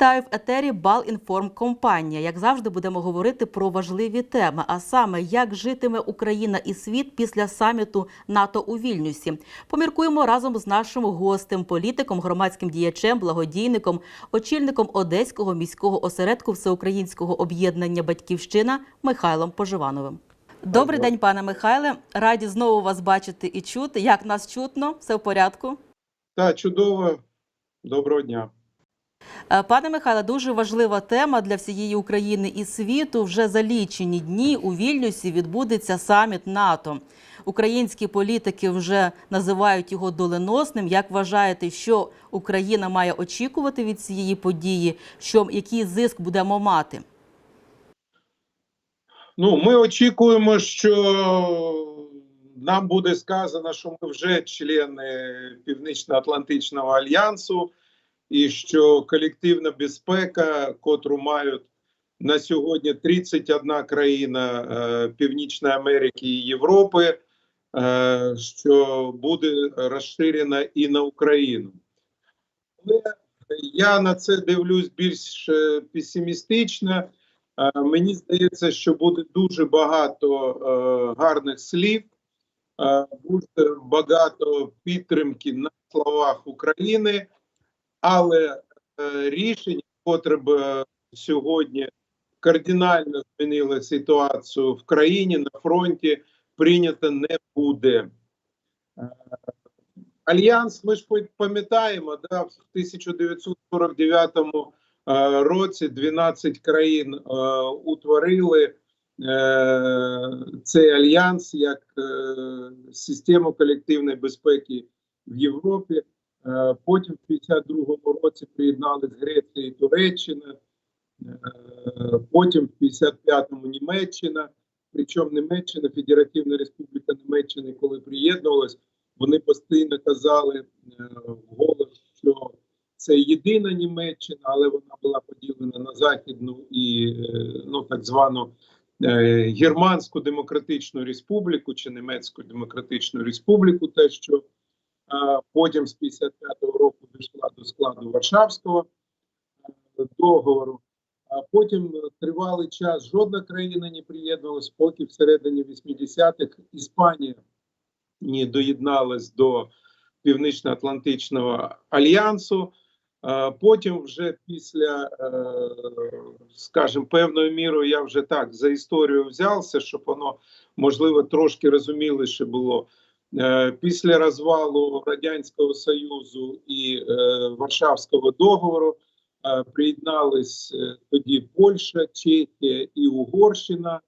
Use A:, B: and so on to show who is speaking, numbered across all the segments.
A: Вітаю в етері Балінформкомпанія. Як завжди, будемо говорити про важливі теми, а саме як житиме Україна і світ після саміту НАТО у Вільнюсі. Поміркуємо разом з нашим гостем, політиком, громадським діячем, благодійником, очільником Одеського міського осередку Всеукраїнського об'єднання Батьківщина Михайлом Поживановим. Добрий день, пане Михайле. Раді знову вас бачити і чути. Як нас чутно? Все в порядку?
B: Так, чудово. Доброго дня.
A: Е, Пане Михайле, дуже важлива тема для всієї України і світу. Вже за лічені дні у Вільнюсі відбудеться саміт НАТО. Українські політики вже називають його доленосним. Як вважаєте, що Україна має очікувати від цієї події? Що який зиск будемо мати?
B: Ну, ми очікуємо, що нам буде сказано, що ми вже члени Північно-Атлантичного альянсу, і що колективна безпека, котру мають на сьогодні 31 країна е, Північної Америки і Європи, е, що буде розширена і на Україну. Але я на це дивлюсь більш е, песимістично. Мені здається, що буде дуже багато гарних слів, буде багато підтримки на словах України, але е, рішення, котре б е, сьогодні кардинально змінило ситуацію в країні на фронті, прийнято не буде. Е, Альянс, ми ж пам'ятаємо, да, в 1949 е, році 12 країн е, утворили е, цей альянс як е, систему колективної безпеки в Європі. Е, потім в 52-му році приєдналися Греція і Туреччина, е, потім в 55-му Німеччина. Причому Німеччина, Федеративна Республіка Німеччини, коли приєднувалась, вони постійно казали е, вголос, що це єдина Німеччина, але вона була поділена на західну і ну так звану Германську Демократичну Республіку чи Німецьку Демократичну Республіку, те, що потім з 55-го року дійшла до складу Варшавського е, договору. А потім тривалий час жодна країна не приєднувалась, поки всередині 80-х Іспанія не доєдналась до Північно-Атлантичного альянсу. Потім, вже після, е, скажімо, певною мірою, я вже так за історію взявся, щоб воно можливо трошки розуміліше було. Е, Після розвалу Радянського Союзу і е, Варшавського договору е, приєднались тоді Польща, Чехія і Угорщина.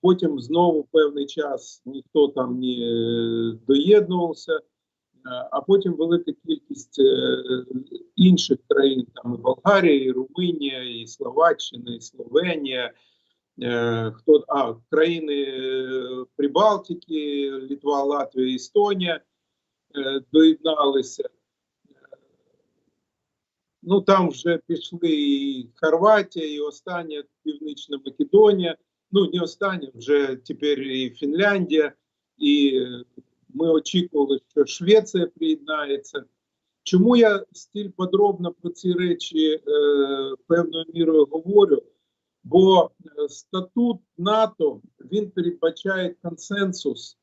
B: Потім знову певний час ніхто там не доєднувався, а потім велика кількість інших країн, там і Болгарія, і Румунія, і Словаччина, і Словенія. Е, Хто а країни е, Прибалтики, Літва, Латвія, Естонія е, доєдналися. Ну там вже пішли і Хорватія, і остання Північна Македонія. Ну не остання, вже тепер і Фінляндія, і ми очікували, що Швеція приєднається. Чому я стіль подробно про ці речі е, певною мірою говорю? Бо е, статут НАТО він передбачає консенсус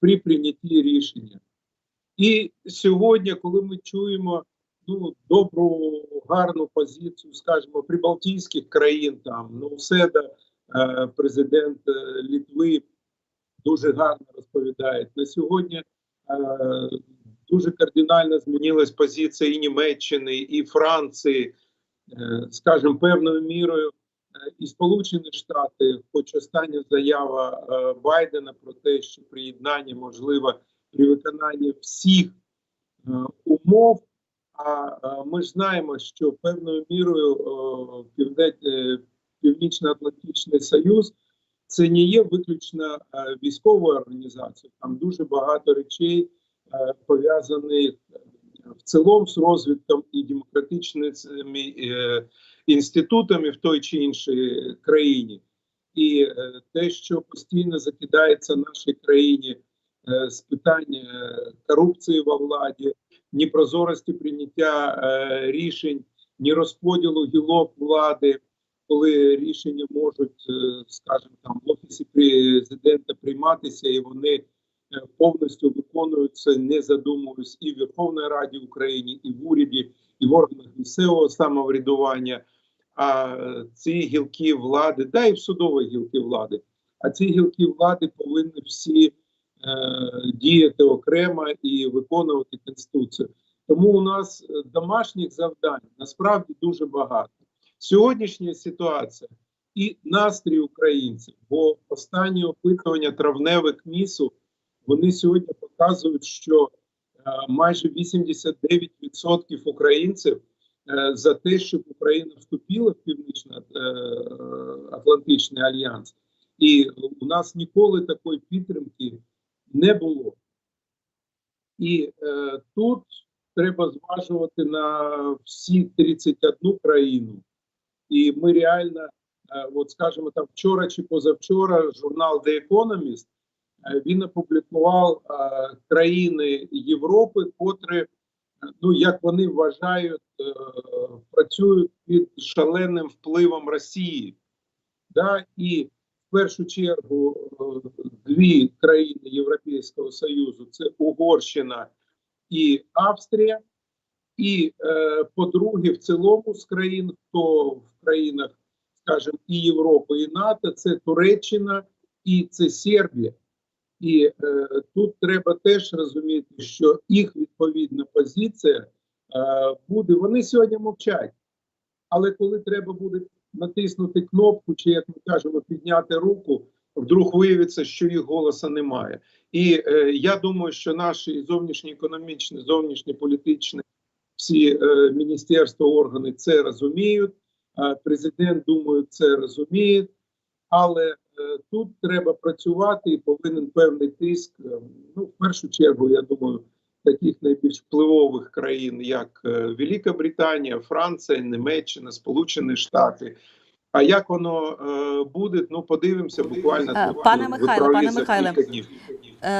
B: при прийнятті рішення. І сьогодні, коли ми чуємо ну, добру, гарну позицію, скажімо, прибалтійських країн, там ну, Седа, е, президент е, Літви, дуже гарно розповідає. На сьогодні дуже кардинально змінилась позиція і Німеччини, і Франції, скажімо, певною мірою. І Сполучені Штати, хоч остання заява е, Байдена про те, що приєднання можливо при виконанні всіх е, умов. А е, ми ж знаємо, що певною мірою Північно-Атлантичний Союз це не є виключно військовою організацією. Там дуже багато речей пов'язаних в цілому з розвитком і демократичними е, інститутами в той чи іншій країні. І е, те, що постійно закидається нашій країні е, з питань е, корупції во владі, непрозорості прийняття рішень ні розподілу гілок влади, коли рішення можуть, скажімо, там в офісі президента прийматися, і вони повністю виконуються, не задумуюсь, і в Верховній Раді України, і в уряді, і в органах місцевого самоврядування. А е, ці гілки влади, да і в судові гілки влади, а ці гілки влади повинні всі е, діяти окремо і виконувати конституцію. Тому у нас е, домашніх завдань насправді дуже багато. Сьогоднішня ситуація і настрій українців, бо останні опитування травневих місу вони сьогодні показують, що е, майже 89% українців е, за те, щоб Україна вступила в Північно-Атлантичний альянс, і у нас ніколи такої підтримки не було. І е, тут треба зважувати на всі 31 країну. І ми реально, е, от скажімо, там вчора чи позавчора журнал The Economist е, він опублікував е, країни Європи, котрі, е, ну як вони вважають, е, працюють під шаленим впливом Росії. Да? І в першу чергу е, дві країни Європейського Союзу це Угорщина і Австрія. І е, по-друге, в цілому з країн, хто в країнах, скажімо, і Європи, і НАТО, це Туреччина і це Сербія. І е, тут треба теж розуміти, що їх відповідна позиція е, буде. Вони сьогодні мовчать. Але коли треба буде натиснути кнопку, чи як ми кажемо, підняти руку, вдруг виявиться, що їх голоса немає. І е, я думаю, що наші зовнішні економічні, зовнішні політичні всі е, міністерства, органи це розуміють. Президент, думаю, це розуміє, але тут треба працювати і повинен певний тиск. е, ну, в першу чергу, я думаю, таких найбільш впливових країн, як е, Велика Британія, Франція, Німеччина, Сполучені Штати. А як воно е, буде? Ну подивимося буквально
A: Е, пане
B: Михайле.
A: Михайло, пане Михайле,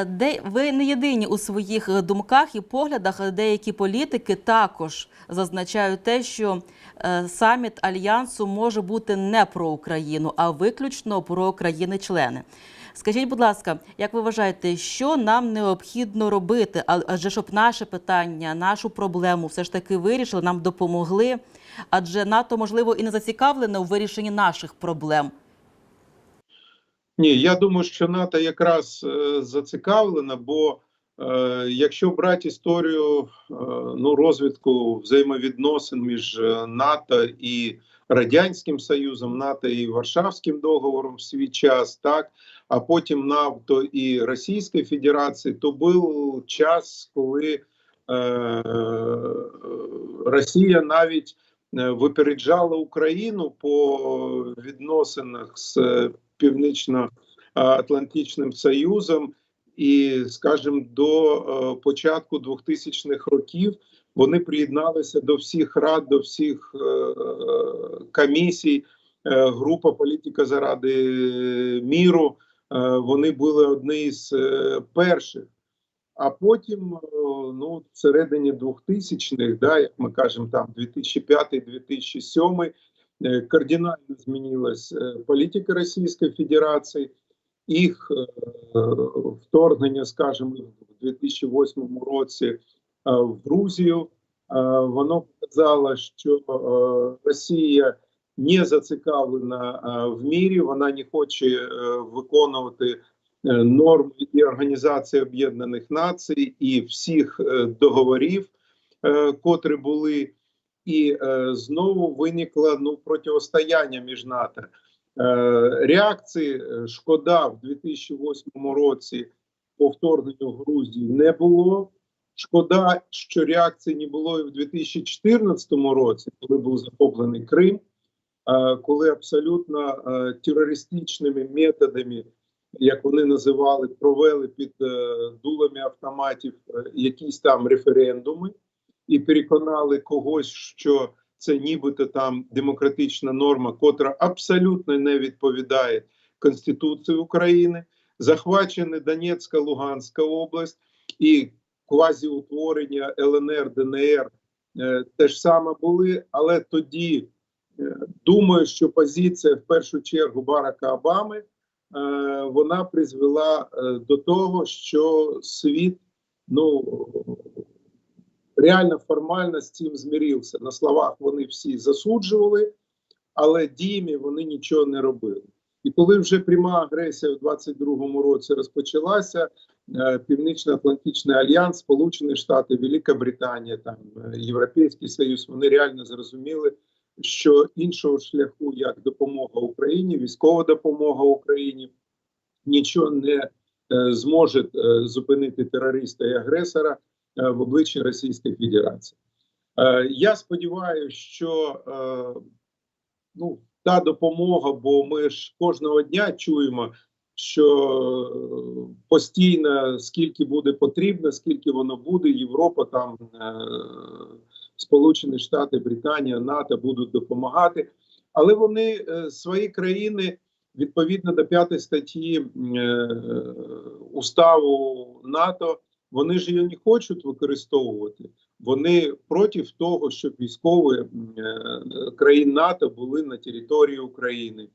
A: Де ви не єдині у своїх е, думках і поглядах. Деякі політики також зазначають те, що саміт альянсу може бути не про Україну, а виключно про країни-члени. Скажіть, будь ласка, як ви вважаєте, що нам необхідно робити? Адже щоб наше питання, нашу проблему все ж таки вирішили, нам допомогли. Адже НАТО можливо і не зацікавлене у вирішенні наших проблем.
B: Ні, я думаю, що НАТО якраз е, зацікавлена, бо е, якщо брати історію е, ну, розвитку взаємовідносин між е, НАТО і Радянським Союзом, НАТО і Варшавським договором в свій час, так? А потім НАТО і Російської Федерації, то був час, коли е, Росія навіть е, випереджала Україну по відносинах з е, Північно-Атлантичним Союзом, і, скажімо, до е, початку 2000-х років вони приєдналися до всіх рад, до всіх е, комісій. Е, група політика заради міру. Е, вони були одні з е, перших. А потім, е, ну, всередині 2000-х, да, як ми кажемо, там 2005-2007, е, кардинально змінилась е, політика Російської Федерації, їх вторгнення, скажімо, в 2008 році в Грузію. е, Воно показало, що е, Росія не зацікавлена е, в мірі, вона не хоче е, виконувати е, норми і Організації Об'єднаних Націй і всіх е, договорів, е, котрі були, і е, знову виникло ну протистояння між НАТО. Е, реакції е, шкода в 2008 році по вторгненню в Грузії не було. Шкода, що реакції не було і в 2014 році, коли був захоплений Крим, коли абсолютно терористичними методами, як вони називали, провели під е, дулами автоматів е, якісь там референдуми і переконали когось, що це нібито там демократична норма, котра абсолютно не відповідає Конституції України, захвачена Донецька, Луганська область. І квазіутворення ЛНР, ДНР теж саме були, але тоді е, думаю, що позиція в першу чергу Барака Обами е, вона призвела е, до того, що світ ну реально формально з цим змірився. На словах вони всі засуджували, але діями вони нічого не робили. І коли вже пряма агресія в 22-му році розпочалася, Північно-Атлантичний альянс, Сполучені Штати, Велика Британія, там е, Європейський Союз, вони реально зрозуміли, що іншого шляху, як допомога Україні, військова допомога Україні, нічого не е, зможе е, зупинити терориста і агресора е, в обличчі Російської Федерації. Е, Я сподіваюся, що е, ну, та допомога, бо ми ж кожного дня чуємо, що е, постійно скільки буде потрібно, скільки воно буде, Європа, там е, Сполучені Штати, Британія, НАТО будуть допомагати, але вони е, свої країни відповідно до п'ятої статті уставу НАТО. Вони ж її не хочуть використовувати. Вони проти того, щоб військові країн НАТО були на території України.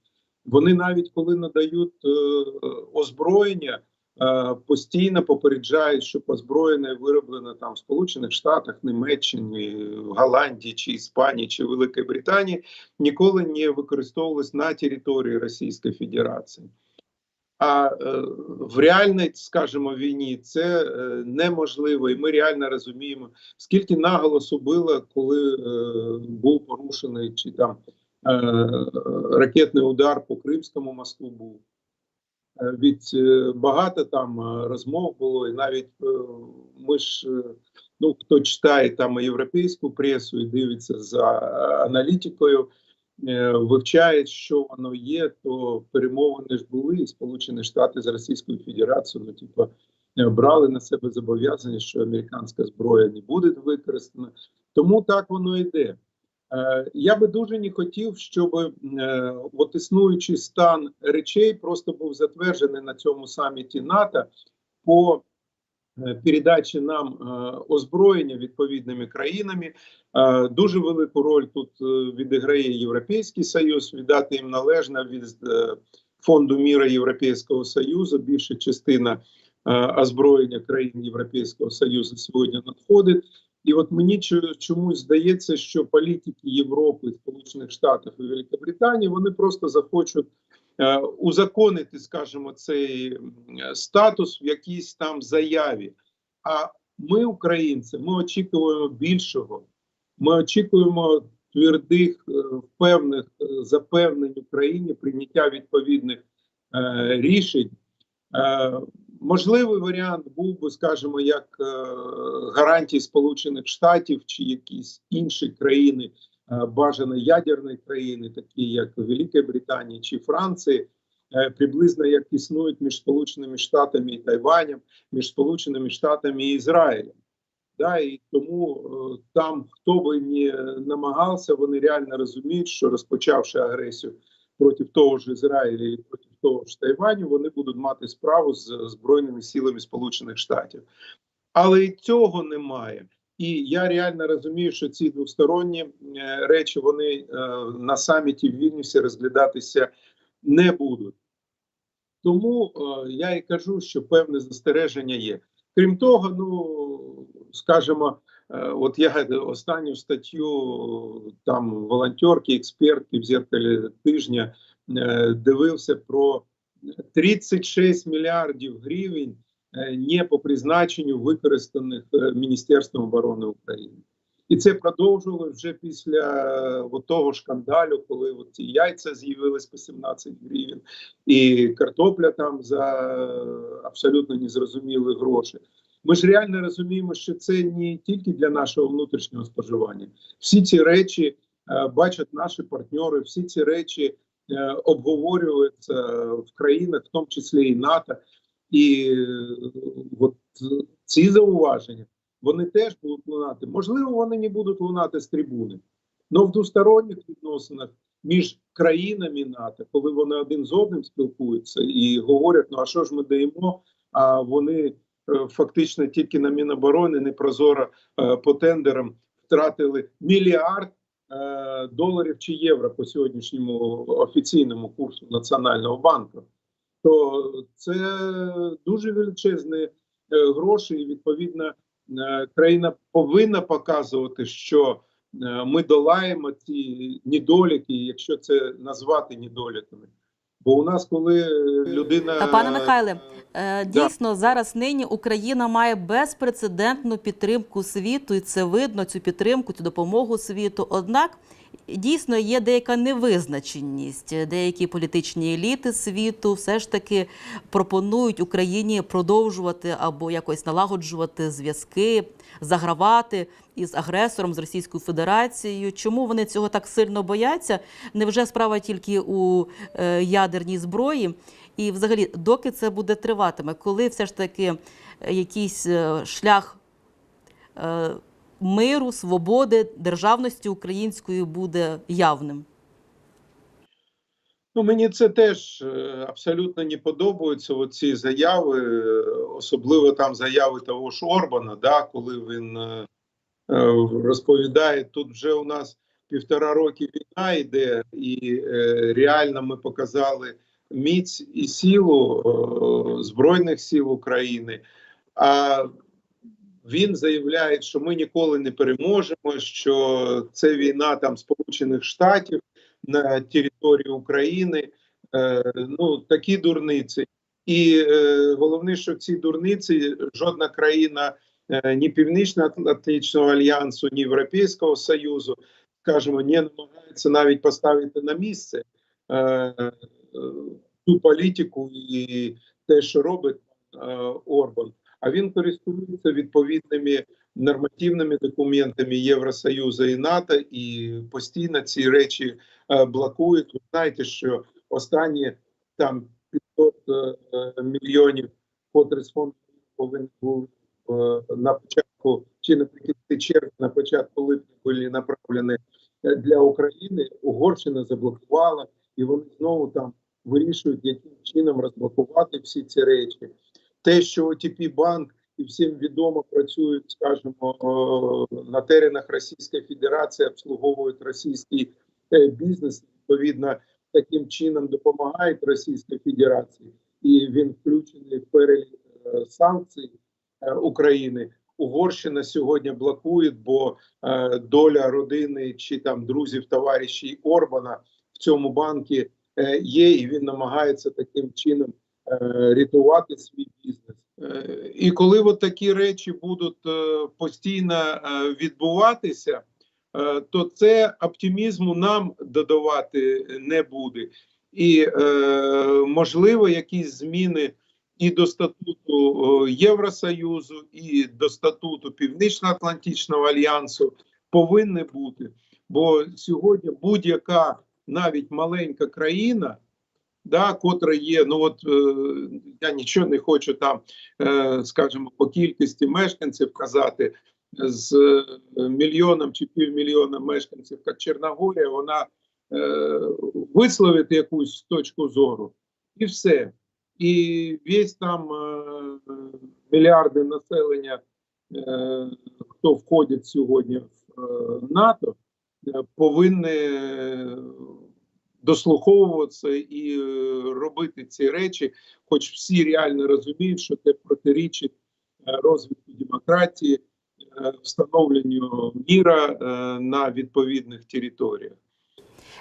B: Вони навіть коли надають е, озброєння, е, постійно попереджають, що озброєння вироблено там в Сполучених Штатах, Німеччині, Голландії чи Іспанії чи Великій Британії, ніколи не використовувалось на території Російської Федерації. А е, в реальній, скажімо, війні це неможливо, і ми реально розуміємо, скільки наголосу було, коли був порушений чи там ракетний удар по Кримському мосту був. Е, від е, багато там е, розмов було, і навіть е, ми ж, е, ну хто читає там європейську пресу і дивиться за е, аналітикою, е, вивчає, що воно є, то перемовини ж були, і Сполучені Штати з Російською Федерацією, ну типу, е, брали на себе зобов'язання, що американська зброя не буде використана. Тому так воно йде. Е, Я би дуже не хотів, щоб е, от існуючий стан речей просто був затверджений на цьому саміті НАТО по е, передачі нам озброєння відповідними країнами. Дуже велику роль тут відіграє Європейський Союз, віддати їм належно від фонду міра Європейського Союзу. Більша частина озброєння країн Європейського Союзу сьогодні надходить. І от мені чомусь здається, що політики Європи, Сполучених Штатів і Великобританії вони просто захочуть е, узаконити, скажімо, цей статус в якійсь там заяві. А ми, українці, ми очікуємо більшого. Ми очікуємо твердих, е, впевнених е, запевнень Україні прийняття відповідних е, рішень. Е, можливий варіант був би, скажімо, як е, гарантії Сполучених Штатів чи якісь інші країни, е, бажано ядерні країни, такі як Велика Британія чи Франція, е, приблизно як існують між Сполученими Штатами і Тайванем, між Сполученими Штатами і Ізраїлем. Да, і тому е, там, хто би не намагався, вони реально розуміють, що розпочавши агресію проти того ж Ізраїля і проти того ж Тайваню, вони будуть мати справу з збройними силами Сполучених Штатів. Але і цього немає. І я реально розумію, що ці двосторонні е, речі вони е, на саміті в Вільнюсі розглядатися не будуть. Тому е, я і кажу, що певне застереження є. Крім того, ну скажімо, от я останню статтю там волонтерки, експертки в зеркалі тижня дивився про 36 мільярдів гривень е, не по призначенню використаних е, Міністерством оборони України. І це продовжувало вже після е, того шкандалю, коли от ці яйця з'явились по 17 гривень, і картопля там за е, абсолютно незрозумілі гроші. Ми ж реально розуміємо, що це не тільки для нашого внутрішнього споживання. Всі ці речі е, бачать наші партнери, всі ці речі е, обговорюються в країнах, в тому числі і НАТО. І е, от ці зауваження вони теж будуть лунати. Можливо, вони не будуть лунати з трибуни, але в двосторонніх відносинах між країнами НАТО, коли вони один з одним спілкуються і говорять: ну а що ж ми даємо? А вони е, фактично тільки на Міноборони непрозоро по тендерам втратили мільярд доларів чи євро по сьогоднішньому офіційному курсу Національного банку, то це дуже величезні е, гроші, і відповідно е, країна повинна показувати, що е, ми долаємо ці недоліки, якщо це назвати недоліками. Бо у нас, коли людина
A: Та, пане Михайле,
B: е,
A: Е,
B: Да.
A: Дійсно, зараз нині Україна має безпрецедентну підтримку світу, і це видно цю підтримку, цю допомогу світу. Однак дійсно є деяка невизначеність. Деякі політичні еліти світу все ж таки пропонують Україні продовжувати або якось налагоджувати зв'язки, загравати із агресором з Російською Федерацією. Чому вони цього так сильно бояться? Невже справа тільки у е, ядерній зброї? І, взагалі, доки це буде триватиме, коли все ж таки е, якийсь е, шлях миру, свободи, державності української буде явним?
B: Ну, мені це теж е, абсолютно не подобаються оці заяви, особливо там заяви того ж Орбана, да, коли він е, е, розповідає, тут вже у нас півтора роки війна йде, і реально ми показали міць і силу Збройних сил України. А він заявляє, що ми ніколи не переможемо, що це війна там Сполучених Штатів на території України. Е, ну такі дурниці. І е, головне, що ці дурниці жодна країна е, ні Північно-Атлантичного альянсу, ні Європейського Союзу, скажімо, не намагається навіть поставити на місце ту політику і те, що робить Орбан. А він користується відповідними нормативними документами Євросоюзу і НАТО, і постійно ці речі блокують. Ви знаєте, що останні там 500 е, мільйонів котрі з фонду повинні були е, на початку чи наприкінці червня, на початку липня були направлені е, для України. Угорщина заблокувала, і вони знову там вирішують, яким чином розблокувати всі ці речі. Те, що ОТП банк і всім відомо працюють, скажімо, е, на теренах Російської Федерації, обслуговують російський е, бізнес. Відповідно, таким чином допомагають Російській Федерації, і він включений в перелік е, санкцій е, України. Угорщина сьогодні блокує, бо е, доля родини чи там друзів, товаришів Орбана в цьому банку е, є, і він намагається таким чином е, рятувати свій бізнес. Е, І коли от такі речі будуть е, постійно е, відбуватися, е, то це оптимізму нам додавати не буде. І е, можливо, якісь зміни і до статуту е, Євросоюзу, і до статуту Північно-Атлантичного альянсу повинні бути. Бо сьогодні будь-яка навіть маленька країна, да, котра є, ну от е, я нічого не хочу там, е, скажімо, по кількості мешканців казати. З е, мільйоном чи півмільйона мешканців, як Чорногорія, вона е, висловить якусь точку зору, і все. І весь там е, мільярди населення, е, хто входить сьогодні в е, НАТО, е, повинні дослуховуватися і е, робити ці речі, хоч всі реально розуміють, що це протирічить е, розвитку демократії, встановленню міра е, на відповідних територіях.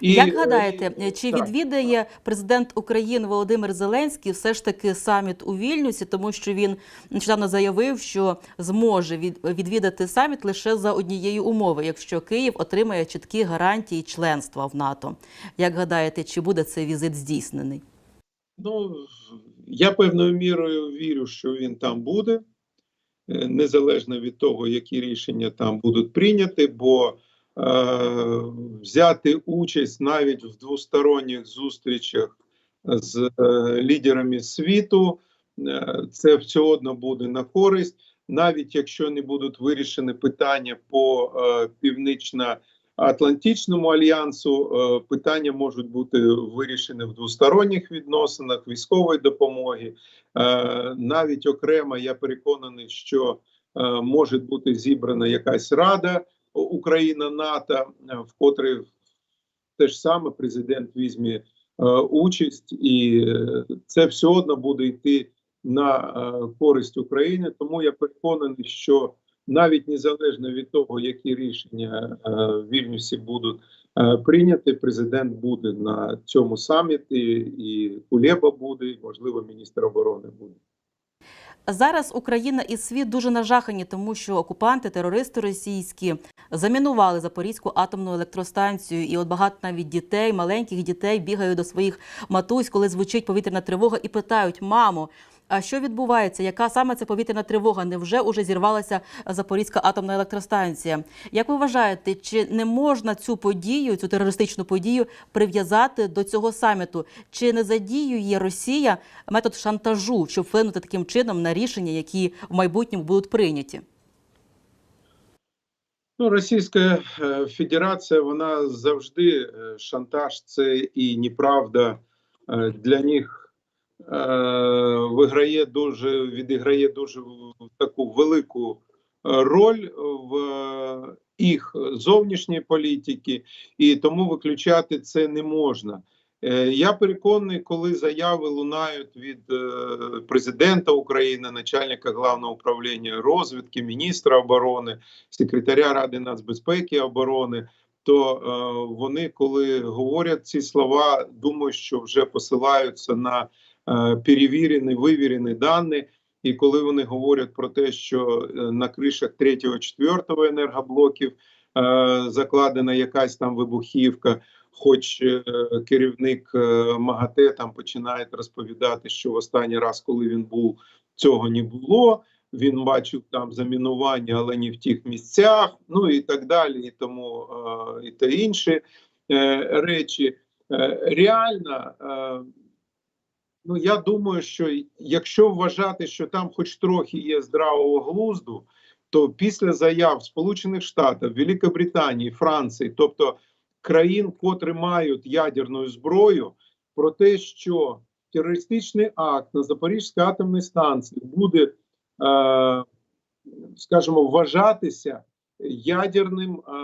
B: І,
A: Як гадаєте,
B: е,
A: чи
B: так.
A: відвідає президент України Володимир Зеленський все ж таки саміт у Вільнюсі, тому що він нещодавно заявив, що зможе відвідати саміт лише за однієї умови, якщо Київ отримає чіткі гарантії членства в НАТО. Як гадаєте, чи буде цей візит здійснений?
B: Ну, я певною мірою вірю, що він там буде, е, незалежно від того, які рішення там будуть прийняті, бо е, взяти участь навіть в двосторонніх зустрічах з е, лідерами світу, е, це все одно буде на користь, навіть якщо не будуть вирішені питання по е, північно Атлантичному альянсу е, питання можуть бути вирішені в двосторонніх відносинах військової допомоги. Е, Навіть окремо я переконаний, що е, може бути зібрана якась рада Україна НАТО, в котрій теж саме президент візьме участь, і це все одно буде йти на користь України. Тому я переконаний, що навіть незалежно від того, які рішення е, в Вільнюсі будуть е, прийняті, президент буде на цьому саміті, і Кулеба буде, і, можливо, міністр оборони буде.
A: Зараз Україна і світ дуже нажахані, тому що окупанти, терористи російські замінували Запорізьку атомну електростанцію. І от багато навіть дітей, маленьких дітей бігають до своїх матусь, коли звучить повітряна тривога, і питають: мамо. Що відбувається? Яка саме це повітряна тривога? Невже уже зірвалася Запорізька атомна електростанція? Як ви вважаєте, чи не можна цю подію, цю терористичну подію прив'язати до цього саміту? Чи не задіює Росія метод шантажу, щоб вплинути таким чином на рішення, які в майбутньому будуть прийняті?
B: Ну, Російська е, Федерація, вона завжди е, шантаж, це і неправда е, для них виграє дуже, відіграє дуже таку велику е, роль в е, їх зовнішньої політики, і тому виключати це не можна. Е, Я переконаний, коли заяви лунають від е, президента України, начальника головного управління розвідки, міністра оборони, секретаря Ради нацбезпеки оборони, то е, вони, коли говорять ці слова, думають, що вже посилаються на е, перевірені, вивірені дані. І коли вони говорять про те, що е, на кришах 3-4 енергоблоків е, закладена якась там вибухівка, хоч е, керівник е, МАГАТЕ там починає розповідати, що в останній раз, коли він був, цього не було. Він бачив там замінування, але не в тих місцях, ну і так далі, і тому е, і та інші е, речі. Е, реально, е, ну я думаю, що якщо вважати, що там хоч трохи є здравого глузду, то після заяв Сполучених Штатів, Великобританії, Франції, тобто країн, котрі мають ядерну зброю, про те, що терористичний акт на Запорізькій атомній станції буде, е, скажімо, вважатися ядерним е,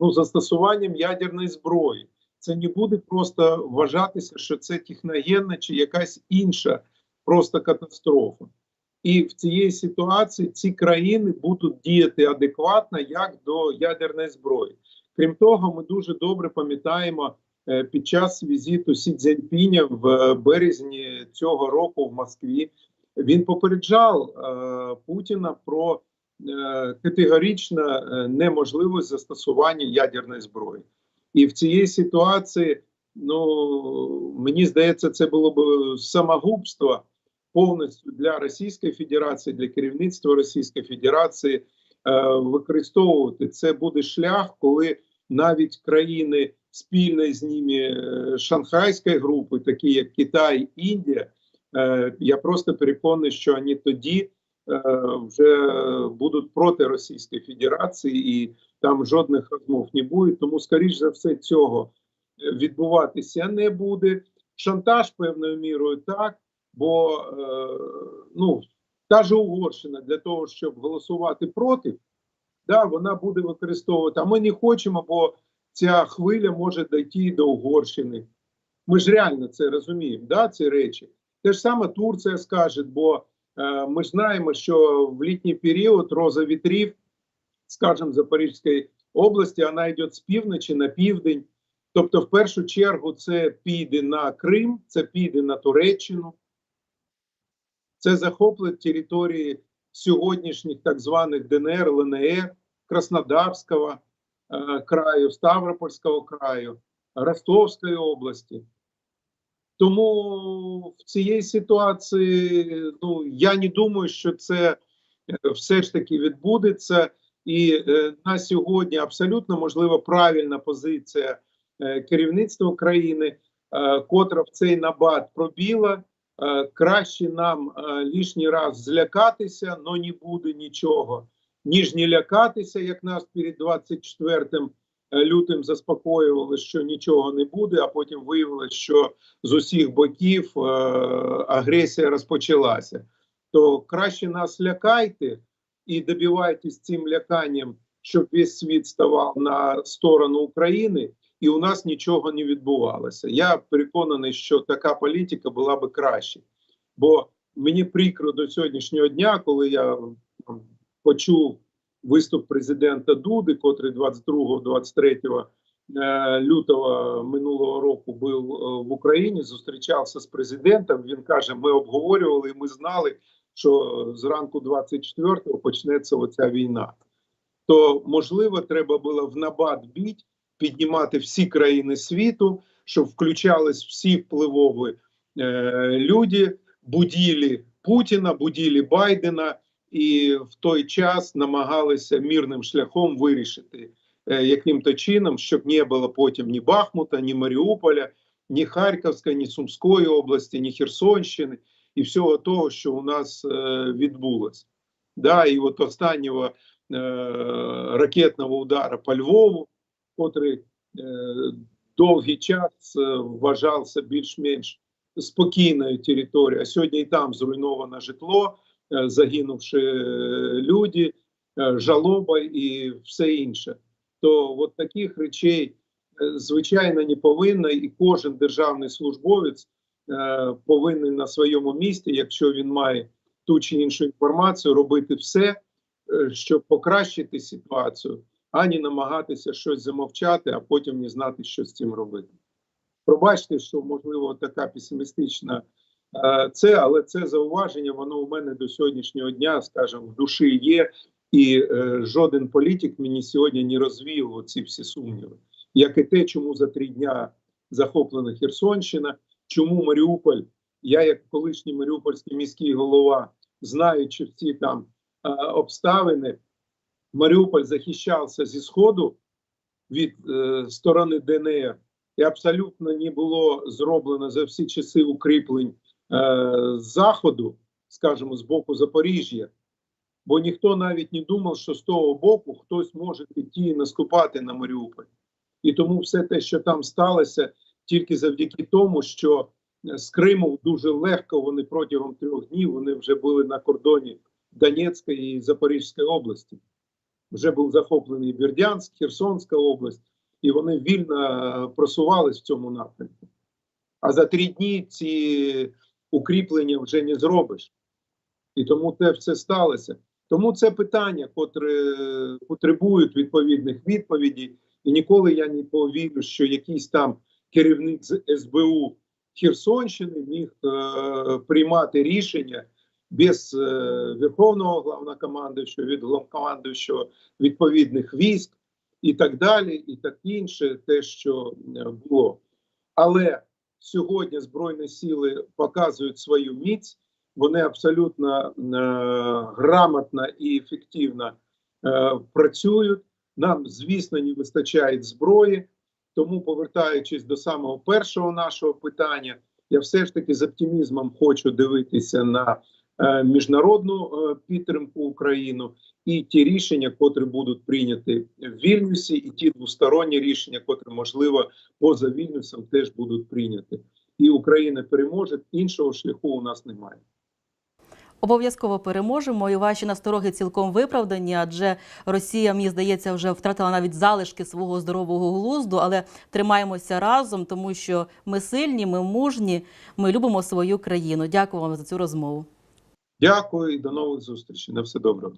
B: ну, застосуванням ядерної зброї. Це не буде просто вважатися, що це техногенна чи якась інша просто катастрофа. І в цієї ситуації ці країни будуть діяти адекватно як до ядерної зброї. Крім того, ми дуже добре пам'ятаємо е, під час візиту Сі Цзіньпіня в е, березні цього року в Москві. Він попереджав е, Путіна про е, неможливість застосування ядерної зброї. І в цій ситуації, ну мені здається, це було б самогубство повністю для Російської Федерації, для керівництва Російської Федерації е, використовувати. Це буде шлях, коли навіть країни спільної з ними е, Шанхайської групи, такі як Китай, Індія, е, я просто переконаний, що вони тоді вже будуть проти Російської Федерації, і там жодних розмов не буде. Тому, скоріш за все, цього е, відбуватися не буде. Шантаж певною мірою так, бо е, ну та ж Угорщина для того, щоб голосувати проти, да, вона буде використовувати. А ми не хочемо, бо ця хвиля може дійти до Угорщини. Ми ж реально це розуміємо, да, ці речі. Те ж саме Турція скаже, бо е, ми ж знаємо, що в літній період роза вітрів, скажімо, Запорізької області, вона йде з півночі на південь. Тобто, в першу чергу, це піде на Крим, це піде на Туреччину, це захоплить території сьогоднішніх так званих ДНР, ЛНР, Краснодарського е, краю, Ставропольського краю, Ростовської області. Тому в цій ситуації ну, я не думаю, що це е, все ж таки відбудеться. І е, на сьогодні абсолютно можлива правильна позиція е, керівництва країни, е, котра в цей набат пробіла. Е, краще нам е, лишній раз злякатися, але не буде нічого, ніж не лякатися, як нас перед 24 лютим заспокоювали, що нічого не буде, а потім виявилось, що з усіх боків е, агресія розпочалася. То краще нас лякайте, і добиваєтесь цим ляканням, щоб весь світ ставав на сторону України, і у нас нічого не відбувалося. Я переконаний, що така політика була би краще. Бо мені прикро до сьогоднішнього дня, коли я почув виступ президента Дуди, котрий 22-23 е, лютого минулого року був е, в Україні, зустрічався з президентом. Він каже: ми обговорювали, і ми знали, що зранку 24-го почнеться оця війна. То можливо, треба було в набат біть, піднімати всі країни світу, щоб включались всі впливові е, люди, буділі Путіна, буділі Байдена, і в той час намагалися мирним шляхом вирішити е, яким-то чином, щоб не було потім ні Бахмута, ні Маріуполя, ні Харківської, ні Сумської області, ні Херсонщини і всього того, що у нас е, відбулося. Да, і от останнього е, ракетного удара по Львову, котрий е, довгий час е, вважався більш-менш спокійною територією, а сьогодні і там зруйновано житло, е, загинувши е, люди, е, жалоба і все інше. То от таких речей, звичайно, не повинно, і кожен державний службовець повинен на своєму місці, якщо він має ту чи іншу інформацію, робити все, щоб покращити ситуацію, а не намагатися щось замовчати, а потім не знати, що з цим робити. Пробачте, що можливо така песимістична це, але це зауваження, воно у мене до сьогоднішнього дня, скажімо, в душі є, і е, жоден політик мені сьогодні не розвіяв ці всі сумніви. Як і те, чому за три дня захоплена Херсонщина, чому Маріуполь, я, як колишній Маріупольський міський голова, знаючи всі там е, обставини, Маріуполь захищався зі сходу від е, сторони ДНР, і абсолютно не було зроблено за всі часи укріплень е, з заходу, скажімо, з боку Запоріжжя. Бо ніхто навіть не думав, що з того боку хтось може піти і наступати на Маріуполь. І тому все те, що там сталося, тільки завдяки тому, що е, з Криму дуже легко вони протягом трьох днів вони вже були на кордоні Донецької і Запорізької області. Вже був захоплений Бердянськ, Херсонська область, і вони вільно е, просувались в цьому напрямку. А за три дні ці укріплення вже не зробиш. І тому це все сталося. Тому це питання, котре потребують відповідних відповідей. І ніколи я не повірю, що якийсь там керівник з СБУ Херсонщини міг е, приймати рішення без е, верховного головнокомандуючого, від головнокомандуючого відповідних військ і так далі, і так інше, те, що е, було. Але сьогодні Збройні сили показують свою міць, вони абсолютно е, грамотно і ефективно е, працюють. Нам, звісно, не вистачає зброї. Тому, повертаючись до самого першого нашого питання, я все ж таки з оптимізмом хочу дивитися на міжнародну е, підтримку України і ті рішення, котрі будуть прийняті в Вільнюсі, і ті двосторонні рішення, котрі, можливо, поза Вільнюсом теж будуть прийняті. І Україна переможе. Іншого шляху у нас немає.
A: Обов'язково переможемо, і ваші настороги цілком виправдані, адже Росія, мені здається, вже втратила навіть залишки свого здорового глузду, але тримаємося разом, тому що ми сильні, ми мужні, ми любимо свою країну. Дякую вам за цю розмову.
B: Дякую і до нових зустрічей. На все добре.